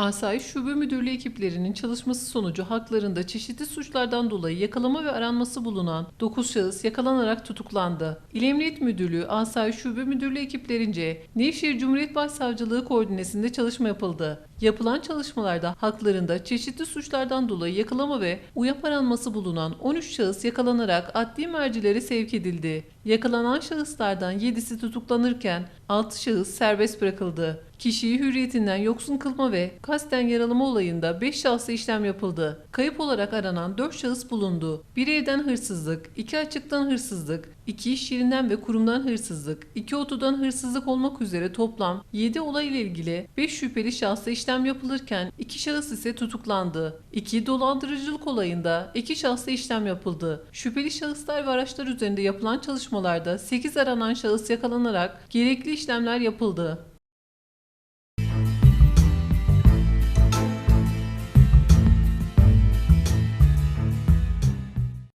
Asayiş Şube Müdürlüğü ekiplerinin çalışması sonucu haklarında çeşitli suçlardan dolayı yakalama ve aranması bulunan 9 şahıs yakalanarak tutuklandı. İl Emniyet Müdürlüğü Asayiş Şube Müdürlüğü ekiplerince Nevşehir Cumhuriyet Başsavcılığı koordinesinde çalışma yapıldı. Yapılan çalışmalarda haklarında çeşitli suçlardan dolayı yakalama ve uyap aranması bulunan 13 şahıs yakalanarak adli mercilere sevk edildi. Yakalanan şahıslardan 7'si tutuklanırken 6 şahıs serbest bırakıldı. Kişiyi hürriyetinden yoksun kılma ve kasten yaralama olayında 5 şahsa işlem yapıldı. Kayıp olarak aranan 4 şahıs bulundu. Bir evden hırsızlık, 2 açıktan hırsızlık, 2 iş yerinden ve kurumdan hırsızlık, 2 otodan hırsızlık olmak üzere toplam 7 olay ile ilgili 5 şüpheli şahsa işlem yapılırken 2 şahıs ise tutuklandı. 2 dolandırıcılık olayında 2 şahsa işlem yapıldı. Şüpheli şahıslar ve araçlar üzerinde yapılan çalışmalarda 8 aranan şahıs yakalanarak gerekli işlemler yapıldı.